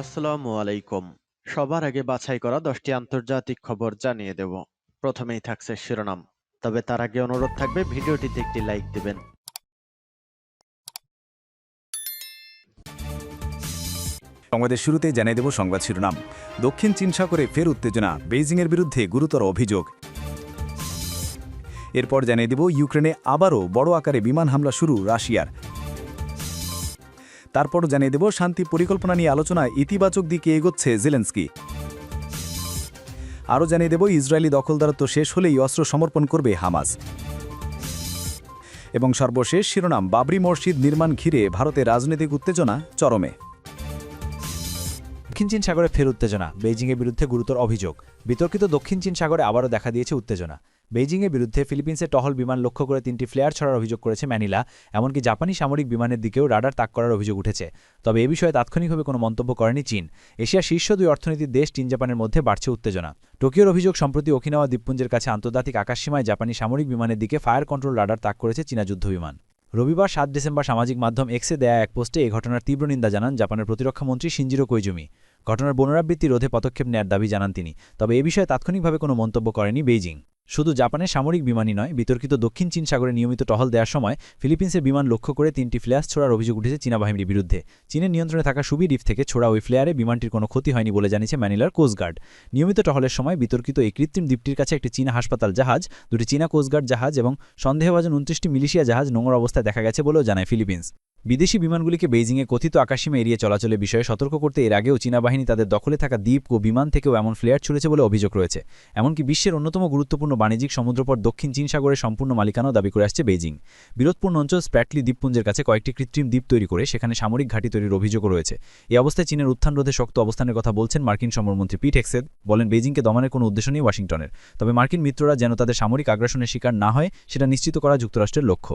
আসসালামু আলাইকুম। সবার আগে বাছাই করা দশটি আন্তর্জাতিক খবর জানিয়ে দেব। প্রথমেই থাকছে শিরোনাম। তবে তার আগে অনুরোধ থাকবে, ভিডিওটিতে একটি লাইক দিবেন। সংবাদের শুরুতে জানিয়ে দেব সংবাদ শিরোনাম। দক্ষিণ চীন সাগরে ফের উত্তেজনা, বেইজিংয়ের বিরুদ্ধে গুরুতর অভিযোগ। এরপর জানিয়ে দেব ইউক্রেনে আবারও বড় আকারে বিমান হামলা শুরু রাশিয়ার। তারপর জানিয়ে দেব, শান্তি পরিকল্পনা নিয়ে আলোচনায় ইতিবাচক দিকে এগোচ্ছে জেলেন্সকি। আরও জানিয়ে দেব, ইসরায়েলি দখলদারত্ব শেষ হলেই অস্ত্র সমর্পণ করবে হামাস। এবং সর্বশেষ শিরোনাম, বাবরি মসজিদ নির্মাণ ঘিরে ভারতের রাজনৈতিক উত্তেজনা চরমে। দক্ষিণ চীন সাগরে ফের উত্তেজনা, বেইজিংয়ের বিরুদ্ধে গুরুতর অভিযোগ। বিতর্কিত দক্ষিণ চীন সাগরে আবারও দেখা দিয়েছে উত্তেজনা। বেইজিংয়ের বিরুদ্ধে ফিলিপিন্সের টহল বিমান লক্ষ্য করে তিনটি ফ্লেয়ার ছড়ার অভিযোগ করেছে ম্যানিলা, এমনকি জাপানি সামরিক বিমানের দিকেও রাডার তাক করার অভিযোগ উঠেছে। তবে এ বিষয়ে তাৎক্ষণিকভাবে কোনো মন্তব্য করেনি চীন। এশিয়ার শীর্ষ দুই অর্থনীতির দেশ, চীন, জাপানের মধ্যে বাড়ছে উত্তেজনা। টোকিওর অভিযোগ, সম্প্রতি ওকিনাওয়া দ্বীপপুঞ্জের কাছে আন্তর্জাতিক আকাশসীমায় জাপানি সামরিক বিমানের দিকে ফায়ার কন্ট্রোল রাডার তাক করেছে চীনা যুদ্ধবিমান রবিবার সাত ডিসেম্বর সামাজিক মাধ্যম এক্সে দেয়া এক পোস্টে এই ঘটনার তীব্র নিন্দা জানান জাপানের প্রতিরক্ষামন্ত্রী শিঞ্জিরো কৈজুমি ঘটনার পুনরাবৃত্তি রোধে পদক্ষেপ নেয়ার দাবি জানান তিনি। তবে এ বিষয়ে তাৎক্ষণিকভাবে কোনো মন্তব্য করেনি বেইজিং। শুধু জাপানের সামরিক বিমানই নয়, বিতর্কিত দক্ষিণ চীন সাগরে নিয়মিত টহল দেওয়ার সময় ফিলিপিন্সের বিমান লক্ষ্য করে তিনটি ফ্ল্যাশ ছোড়ার অভিযোগ উঠেছে চীনা বাহিনীর বিরুদ্ধে। চীনের নিয়ন্ত্রণে থাকা সুবি দ্বীপ থেকে ছোড়া ওই ফ্লেয়ারে বিমানটির কোনো ক্ষতি হয়নি বলে জানিয়েছে ম্যানিলার কোস্টগার্ড। নিয়মিত টহলের সময় বিতর্কিত এই কৃত্রিম দ্বীপটির কাছে একটি চীনা হাসপাতাল জাহাজ, দুটি চীনা কোস্টগার্ড জাহাজ এবং সন্দেহভাজন উনত্রিশটি মিলিশিয়া জাহাজ নোংর অবস্থায় দেখা গেছে বলেও জানায় ফিলিপিন্স। বিদেশি বিমানগুলিকে বেইজিংয়ে কথিত আকাশসীমা এড়িয়ে চলাচলের বিষয়ে সতর্ক করতে এর আগেও চীনা বাহিনী তাদের দখলে থাকা দ্বীপ ও বিমান থেকেও এমন ফ্লেয়ার ছুড়েছে বলে অভিযোগ রয়েছে। এমনকি বিশ্বের অন্যতম গুরুত্বপূর্ণ বাণিজ্যিক সমুদ্রপথ দক্ষিণ চীন সাগরের সম্পূর্ণ মালিকানাও দাবি করে আসছে বেইজিং। বিরোধপূর্ণ অঞ্চল স্প্র্যাটলি দ্বীপপুঞ্জের কাছে কয়েকটি কৃত্রিম দ্বীপ তৈরি করে সেখানে সামরিক ঘাঁটি তৈরির অভিযোগও রয়েছে। এই অবস্থায় চীনের উত্থান রোধে শক্ত অবস্থানের কথা বলছেন মার্কিন সমরমন্ত্রী পিট হেক্সেদ। বলেন, বেইজিংকে দমনের কোনো উদ্দেশ্য নেই ওয়াশিংটনের। তবে মার্কিন মিত্ররা যেন তাদের সামরিক আগ্রাসনের শিকার না হয়, সেটা নিশ্চিত করা যুক্তরাষ্ট্রের লক্ষ্য।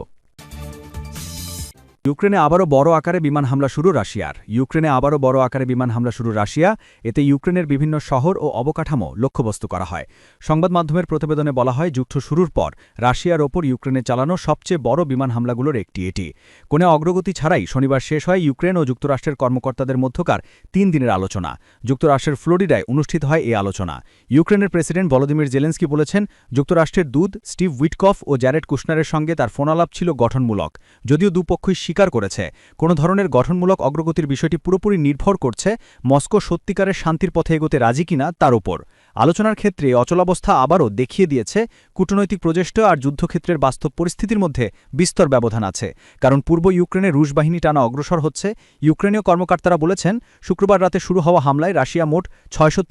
ইউক্রেনে আবারও বড় আকারে বিমান হামলা শুরু রাশিয়ার। ইউক্রেনে আবারও বড় আকারে বিমান হামলা শুরু রাশিয়া। এতে ইউক্রেনের বিভিন্ন শহর ও অবকাঠামো লক্ষ্যবস্তু করা হয়। সংবাদ মাধ্যমের প্রতিবেদনে বলা হয়, যুদ্ধ শুরুর পর রাশিয়ার ওপর ইউক্রেনে চালানো সবচেয়ে বড় বিমান হামলাগুলোর একটি এটি। কোনো অগ্রগতি ছাড়াই শনিবার শেষ হয় ইউক্রেন ও যুক্তরাষ্ট্রের কর্মকর্তাদের মধ্যকার তিন দিনের আলোচনা। যুক্তরাষ্ট্রের ফ্লোরিডায় অনুষ্ঠিত হয় এই আলোচনা। ইউক্রেনের প্রেসিডেন্ট ভলোদিমির জেলেন্সকি বলেছেন, যুক্তরাষ্ট্রের দুধ স্টিভ উইটকফ ও জ্যারেড কুশনারের সঙ্গে তার ফোনালাপ ছিল গঠনমূলক। যদিও দুপক্ষই স্বীকার করেছে। কোনো ধরনের গঠনমূলক অগ্রগতির বিষয়টি পুরোপুরি নির্ভর করছে মস্কো সত্যিকারের শান্তির পথে এগোতে রাজি কিনা তার উপর। আলোচনার ক্ষেত্রে অচলাবস্থা আবারও দেখিয়ে দিয়েছে কূটনৈতিক প্রচেষ্টা আর যুদ্ধক্ষেত্রের বাস্তব পরিস্থিতির মধ্যে বিস্তর ব্যবধান আছে। কারণ পূর্ব ইউক্রেনে রুশ বাহিনী টানা অগ্রসর হচ্ছে। ইউক্রেনীয় কর্মকর্তারা বলেছেন, শুক্রবার রাতে শুরু হওয়া হামলায় রাশিয়া মোট ছয়শো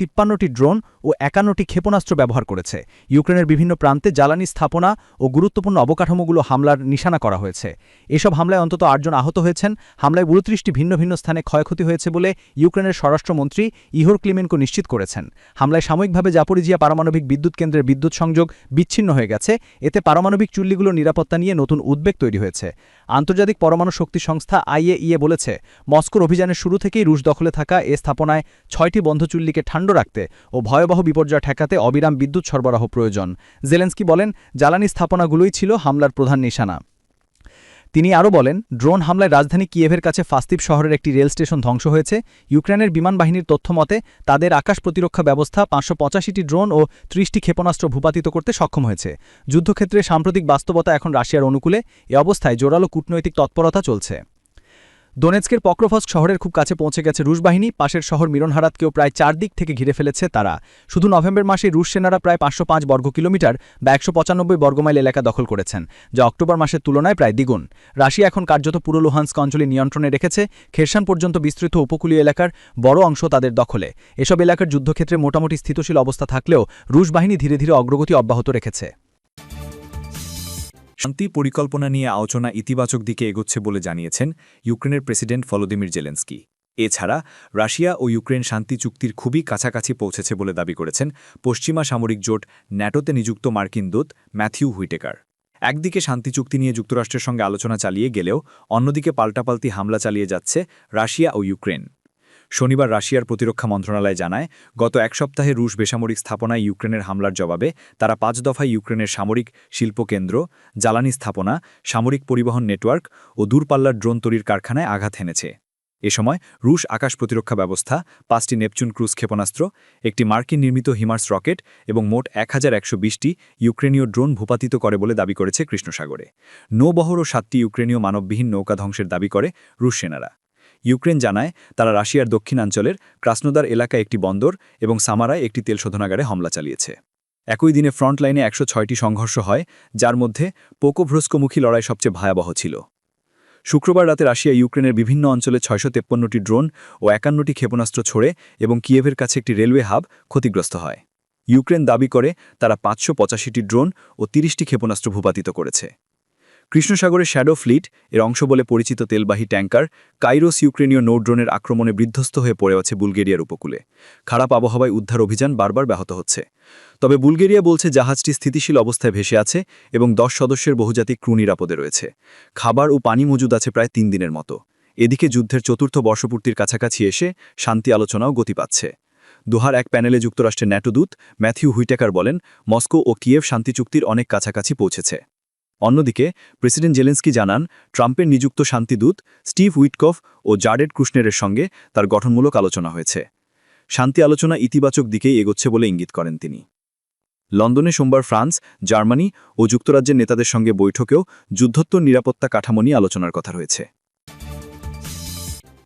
ড্রোন ও একান্নটি ক্ষেপণাস্ত্র ব্যবহার করেছে। ইউক্রেনের বিভিন্ন প্রান্তে জ্বালানি স্থাপনা ও গুরুত্বপূর্ণ অবকাঠামোগুলো হামলার নিশানা করা হয়েছে। এসব হামলায় অন্তত আটজন আহত হয়েছেন। হামলায় উনত্রিশটি ভিন্ন ভিন্ন স্থানে ক্ষয়ক্ষতি হয়েছে বলে ইউক্রেনের স্বরাষ্ট্রমন্ত্রী ইহোর ক্লিমেনকো নিশ্চিত করেছেন। হামলায় সাময়িকভাবে জাপরিজিয়া পারমাণবিক বিদ্যুৎ কেন্দ্রের বিদ্যুৎ সংযোগ বিচ্ছিন্ন হয়ে গেছে। এতে পারমাণবিক চুল্লিগুলোর নিরাপত্তা নিয়ে নতুন উদ্বেগ তৈরি হয়েছে। আন্তর্জাতিক পরমাণু শক্তি সংস্থা আইএইএ বলেছে, মস্কোর অভিযানের শুরু থেকেই রুশ দখলে থাকা এ স্থাপনায় ছয়টি বন্ধ চুল্লিকে ঠান্ড রাখতে ও ভয়াবহ বিপর্যয় ঠেকাতে অবিরাম বিদ্যুৎ সরবরাহ প্রয়োজন। জেলেন্সকি বলেন, জ্বালানি স্থাপনাগুলোই ছিল হামলার প্রধান নিশানা। তিনি আরও বলেন, ড্রোন হামলায় রাজধানী কিয়েভের কাছে ফাস্তিব শহরের একটি রেল স্টেশন ধ্বংস হয়েছে। ইউক্রেনের বিমান বাহিনীর তথ্য মতে, তাদের আকাশ প্রতিরক্ষা ব্যবস্থা পাঁচশো পঁচাশিটি ড্রোন ও ত্রিশটি ক্ষেপণাস্ত্র ভূপাতিত করতে সক্ষম হয়েছে। যুদ্ধক্ষেত্রে সাম্প্রতিক বাস্তবতা এখন রাশিয়ার অনুকূলে। এ অবস্থায় জোরালো কূটনৈতিক তৎপরতা চলছে। দোনেৎস্কের পক্রফস্ক শহরের খুব কাছে পৌঁছে গেছে রুশ বাহিনী। পাশের শহর মিরনহারাতকেও প্রায় চার দিক থেকে ঘিরে ফেলেছে তারা। শুধু নভেম্বর মাসে রুশ সেনারা প্রায় পাঁচশো পাঁচ বর্গ কিলোমিটার বা একশো পঁচানব্বই বর্গমাইল এলাকা দখল করেছেন, যা অক্টোবর মাসের তুলনায় প্রায় দ্বিগুণ। রাশিয়া এখন কার্যত পুরো লুহান্স্ক অঞ্চলে নিয়ন্ত্রণে রেখেছে। খেরসান পর্যন্ত বিস্তৃত উপকূলীয় এলাকার বড় অংশ তাদের দখলে। এসব এলাকার যুদ্ধক্ষেত্রে মোটামুটি স্থিতিশীল অবস্থা থাকলেও রুশ বাহিনী ধীরে ধীরে অগ্রগতি অব্যাহত রেখেছে। শান্তি পরিকল্পনা নিয়ে আলোচনা ইতিবাচক দিকে এগোচ্ছে বলে জানিয়েছেন ইউক্রেনের প্রেসিডেন্ট ভলোদিমির জেলেন্সকি। এছাড়া, রাশিয়া ও ইউক্রেন শান্তি চুক্তির খুবই কাছাকাছি পৌঁছেছে বলে দাবি করেছেন পশ্চিমা সামরিক জোট ন্যাটোতে নিযুক্ত মার্কিন দূত ম্যাথিউ হুইটেকার। একদিকে শান্তি চুক্তি নিয়ে যুক্তরাষ্ট্রের সঙ্গে আলোচনা চালিয়ে গেলেও অন্যদিকে পাল্টাপাল্টি হামলা চালিয়ে যাচ্ছে রাশিয়া ও ইউক্রেন। শনিবার রাশিয়ার প্রতিরক্ষা মন্ত্রণালয় জানায়, গত এক সপ্তাহে রুশ বেসামরিক স্থাপনায় ইউক্রেনের হামলার জবাবে তারা পাঁচ দফায় ইউক্রেনের সামরিক শিল্পকেন্দ্র, জ্বালানি স্থাপনা, সামরিক পরিবহন নেটওয়ার্ক ও দূরপাল্লার ড্রোন তৈরির কারখানায় আঘাত হেনেছে। এ সময় রুশ আকাশ প্রতিরক্ষা ব্যবস্থা, পাঁচটি নেপচুন ক্রুজ ক্ষেপণাস্ত্র, একটি মার্কিন নির্মিত হিমার্স রকেট এবং মোট এক হাজার ইউক্রেনীয় ড্রোন ভূপাতিত করে বলে দাবি করেছে কৃষ্ণসাগরে। নৌবহর ও সাতটি ইউক্রেনীয় মানববিহীন নৌকা ধ্বংসের দাবি করে রুশ সেনারা। ইউক্রেন জানায় তারা রাশিয়ার দক্ষিণাঞ্চলের ক্রাসনোদার এলাকায় একটি বন্দর এবং সামারায় একটি তেল শোধনাগারে হামলা চালিয়েছে। একই দিনে ফ্রন্ট লাইনে একশো ছয়টি সংঘর্ষ হয়, যার মধ্যে পোকোভ্রস্কমুখী লড়াই সবচেয়ে ভয়াবহ ছিল। শুক্রবার রাতে রাশিয়া ইউক্রেনের বিভিন্ন অঞ্চলে ছয়শো তেপ্পন্নটি ড্রোন ও একান্নটি ক্ষেপণাস্ত্র ছোড়ে এবং কিয়েভের কাছে একটি রেলওয়ে হাব ক্ষতিগ্রস্ত হয়। ইউক্রেন দাবি করে তারা পাঁচশো পঁচাশিটি ড্রোন ও তিরিশটি ক্ষেপণাস্ত্র ভূপাতিত করেছে। কৃষ্ণসাগরের শ্যাডো ফ্লিট, এর অংশ বলে পরিচিত তেলবাহী ট্যাঙ্কার, কাইরোস ইউক্রেনীয় নৌ ড্রোনের আক্রমণে বিধ্বস্ত হয়ে পড়ে আছে বুলগেরিয়ার উপকূলে। খারাপ আবহাওয়ায় উদ্ধার অভিযান বারবার ব্যাহত হচ্ছে। তবে বুলগেরিয়া বলছে জাহাজটি স্থিতিশীল অবস্থায় ভেসে আছে এবং দশ সদস্যের বহুজাতিক ক্রু নিরাপদে রয়েছে। খাবার ও পানি মজুদ আছে প্রায় তিন দিনের মতো। এদিকে যুদ্ধের চতুর্থ বর্ষপূর্তির কাছাকাছি এসে শান্তি আলোচনাও গতি পাচ্ছে। দোহার এক প্যানেলে যুক্তরাষ্ট্রের ন্যাটোদূত ম্যাথিউ হুইটেকার বলেন, মস্কো ও কিয়েভ শান্তি চুক্তির অনেক কাছাকাছি পৌঁছেছে। অন্যদিকে, প্রেসিডেন্ট জেলেন্সকি জানান, ট্রাম্পের নিযুক্ত শান্তিদূত স্টিভ উইটকফ ও জার্ডেড ক্রুশনেরের সঙ্গে তার গঠনমূলক আলোচনা হয়েছে। শান্তি আলোচনা ইতিবাচক দিকেই এগোচ্ছে বলে ইঙ্গিত করেন তিনি। লন্ডনে সোমবার ফ্রান্স, জার্মানি ও যুক্তরাজ্যের নেতাদের সঙ্গে বৈঠকেও যুদ্ধোত্তর নিরাপত্তা কাঠামো নিয়ে আলোচনার কথা রয়েছে।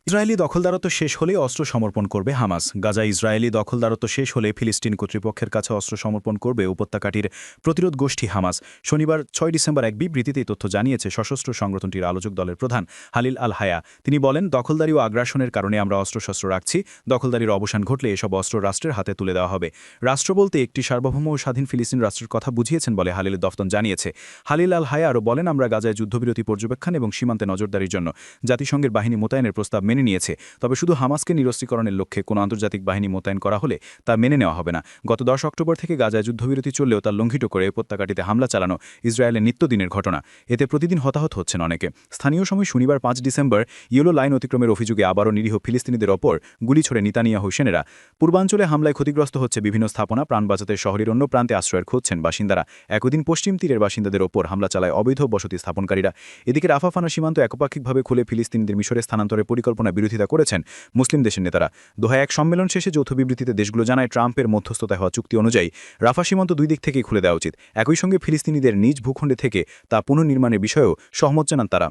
ইসরায়েলি দখলদারত্ব শেষ হলে অস্ত্র সমর্পণ করবে হামাস। গাজা ইসরায়েলি দখলদারত্ব শেষ হলে ফিলিস্তিন কর্তৃপক্ষের কাছে অস্ত্র সমর্পণ করবে উপত্যকাটির প্রতিরোধ গোষ্ঠী হামাস। শনিবার ছয় ডিসেম্বর এক বিবৃতিতে তথ্য জানিয়েছে সশস্ত্র সংগঠনটির আলোচক দলের প্রধান হালিল আল হায়া তিনি বলেন, দখলদারি ও আগ্রাসনের কারণে আমরা অস্ত্রশস্ত্র রাখছি, দখলদারির অবসান ঘটলে এসব অস্ত্র রাষ্ট্রের হাতে তুলে দেওয়া হবে। রাষ্ট্র বলতে একটি সার্বভৌম ও স্বাধীন ফিলিস্তিন রাষ্ট্রের কথা বুঝিয়েছেন বলে হালিলের দফতন জানিয়েছে। হালিল আল হায়া আরও বলেন, আমরা গাজায় যুদ্ধবিরতি পর্যবেক্ষণ এবং সীমান্তে নজরদারির জন্য জাতিসংঘের বাহিনী মোতায়েনের প্রস্তাব মেনে নিয়েছে। তবে শুধু হামাসকে নিরস্ত্রীকরণের লক্ষ্যে কোনো আন্তর্জাতিক বাহিনী মোতায়েন করা হলে তা মেনে নেওয়া হবে না। গত দশ অক্টোবর থেকে গাজায় যুদ্ধবিরতি চললেও তা লঙ্ঘিত করে উপত্যকাটিতে হামলা চালানো ইসরায়েলের নিত্যদিনের ঘটনা। এতে প্রতিদিন হতাহত হচ্ছেন অনেকে। স্থানীয় সময় শনিবার পাঁচ ডিসেম্বর ইয়েলো লাইন অতিক্রমের অভিযোগে আবারও নিরীহ ফিলিস্তিনিদের ওপর গুলি ছড়ে নিতানিয়া হোসেনেরা পূর্বাঞ্চলে হামলায় ক্ষতিগ্রস্ত হচ্ছে বিভিন্ন স্থাপনা, প্রাণ বাঁচাতে শহরের অন্য প্রান্তে আশ্রয়ের খুঁজছেন বাসিন্দারা। একদিন পশ্চিম তীরের বাসিন্দাদের ওপর হামলা চালায় অবৈধ বসতি স্থাপনকারীরা। এদিকে রাফাফানা সীমান্ত একপাক্ষিকভাবে খুলে ফিলিস্তিনিদের মিশরে স্থানান্তরের পরিকল্পনা বিরোধিতা করেছেন মুসলিম দেশের নেতারা। দোহায় এক সম্মেলন শেষে যৌথ বিবৃতিতে দেশগুলো জানায় ট্রাম্পের মধ্যস্থতায় হওয়া চুক্তি অনুযায়ী রাফা সীমান্ত দুই দিক থেকেই খুলে দেওয়া উচিত। একই সঙ্গে ফিলিস্তিনিদের নিজ ভূখণ্ডে থেকে তা পুনর্নির্মাণের বিষয়েও সহমত জানান তারা।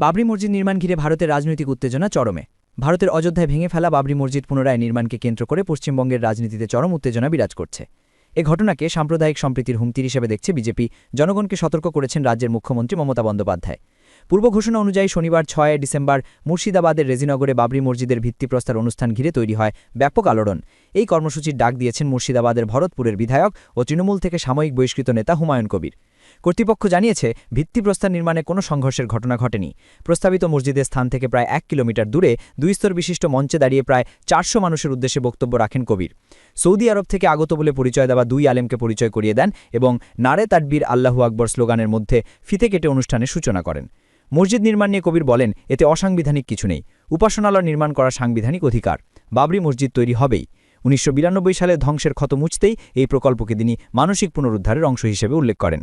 বাবরি মসজিদ নির্মাণ ঘিরে ভারতের রাজনৈতিক উত্তেজনা চরমে। ভারতের অযোধ্যায় ভেঙে ফেলা বাবরি মসজিদ পুনরায় নির্মাণকে কেন্দ্র করে পশ্চিমবঙ্গের রাজনীতিতে চরম উত্তেজনা বিরাজ করছে। এ ঘটনাকে সাম্প্রদায়িক সম্প্রীতির হুমকি হিসেবে দেখছে বিজেপি। জনগণকে সতর্ক করেছেন রাজ্যের মুখ্যমন্ত্রী মমতা বন্দ্যোপাধ্যায়। পূর্ব ঘোষণা অনুযায়ী শনিবার ছয় ডিসেম্বর মুর্শিদাবাদের রেজিনগরে বাবরি মসজিদের ভিত্তিপ্রস্তর অনুষ্ঠান ঘিরে তৈরি হয় ব্যাপক আলোড়ন। এই কর্মসূচির ডাক দিয়েছেন মুর্শিদাবাদের ভরতপুরের বিধায়ক ও তৃণমূল থেকে সাময়িক বহিষ্কৃত নেতা হুমায়ুন কবির। কর্তৃপক্ষ জানিয়েছে, ভিত্তিপ্রস্তর নির্মাণে কোনো সংঘর্ষের ঘটনা ঘটেনি। প্রস্তাবিত মসজিদের স্থান থেকে প্রায় এক কিলোমিটার দূরে দুই স্তর বিশিষ্ট মঞ্চে দাঁড়িয়ে প্রায় চারশো মানুষের উদ্দেশ্যে বক্তব্য রাখেন কবির। সৌদি আরব থেকে আগত বলে পরিচয় দেওয়া দুই আলেমকে পরিচয় করিয়ে দেন এবং নারে তাডবির আল্লাহু আকবর স্লোগানের মধ্যে ফিতে কেটে অনুষ্ঠানের সূচনা করেন। মসজিদ নির্মাণ নিয়ে কবির বলেন, এতে অসাংবিধানিক কিছু নেই। উপাসনালয় নির্মাণ করা সাংবিধানিক অধিকার। বাবরি মসজিদ তৈরি হবেই। উনিশশো বিরানব্বই সালে ধ্বংসের ক্ষত মুছতেই এই প্রকল্পকে তিনি মানসিক পুনরুদ্ধারের অংশ হিসেবে উল্লেখ করেন।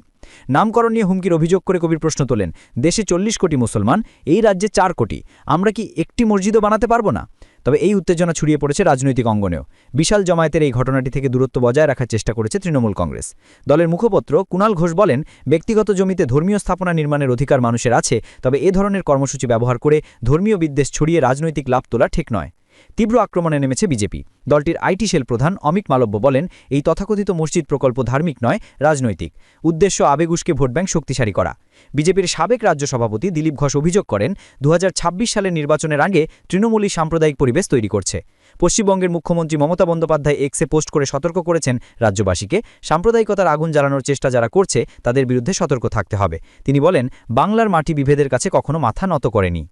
নামকরণ নিয়ে হুমকির অভিযোগ করে কবির প্রশ্ন তোলেন, দেশে চল্লিশ কোটি মুসলমান, এই রাজ্যে চার কোটি। আমরা কি একটি মসজিদও বানাতে পারব না? তবে এই উত্তেজনা ছড়িয়ে পড়েছে রাজনৈতিক অঙ্গনেও। বিশাল জমায়েতের এই ঘটনাটি থেকে দূরত্ব বজায় রাখার চেষ্টা করেছে তৃণমূল কংগ্রেস। দলের মুখপত্র কুণাল ঘোষ বলেন, ব্যক্তিগত জমিতে ধর্মীয় স্থাপনা নির্মাণের অধিকার মানুষের আছে, তবে এ ধরনের কর্মসূচি ব্যবহার করে ধর্মীয় বিদ্বেষ ছড়িয়ে রাজনৈতিক লাভ তোলা ঠিক নয়। তীব্র আক্রমণে নেমেছে বিজেপি। দলটির আইটি সেল প্রধান অমিত মালব্য বলেন, এই তথাকথিত মসজিদ প্রকল্প ধার্মিক নয়, রাজনৈতিক। উদ্দেশ্য আবেগুসকে ভোট ব্যাংক শক্তিশালী করা। বিজেপির সাবেক রাজ্য সভাপতি দিলীপ ঘোষ অভিযোগ করেন দু হাজার ছাব্বিশ সালের নির্বাচনের আগে তৃণমূলী সাম্প্রদায়িক পরিবেশ তৈরি করছে। পশ্চিমবঙ্গের মুখ্যমন্ত্রী মমতা বন্দ্যোপাধ্যায় এক্সে পোস্ট করে সতর্ক করেছেন রাজ্যবাসীকে, সাম্প্রদায়িকতার আগুন জ্বালানোর চেষ্টা যারা করছে, তাদের বিরুদ্ধে সতর্ক থাকতে হবে। তিনি বলেন, বাংলার মাটি বিভেদের কাছে কখনো মাথা নত করেনি।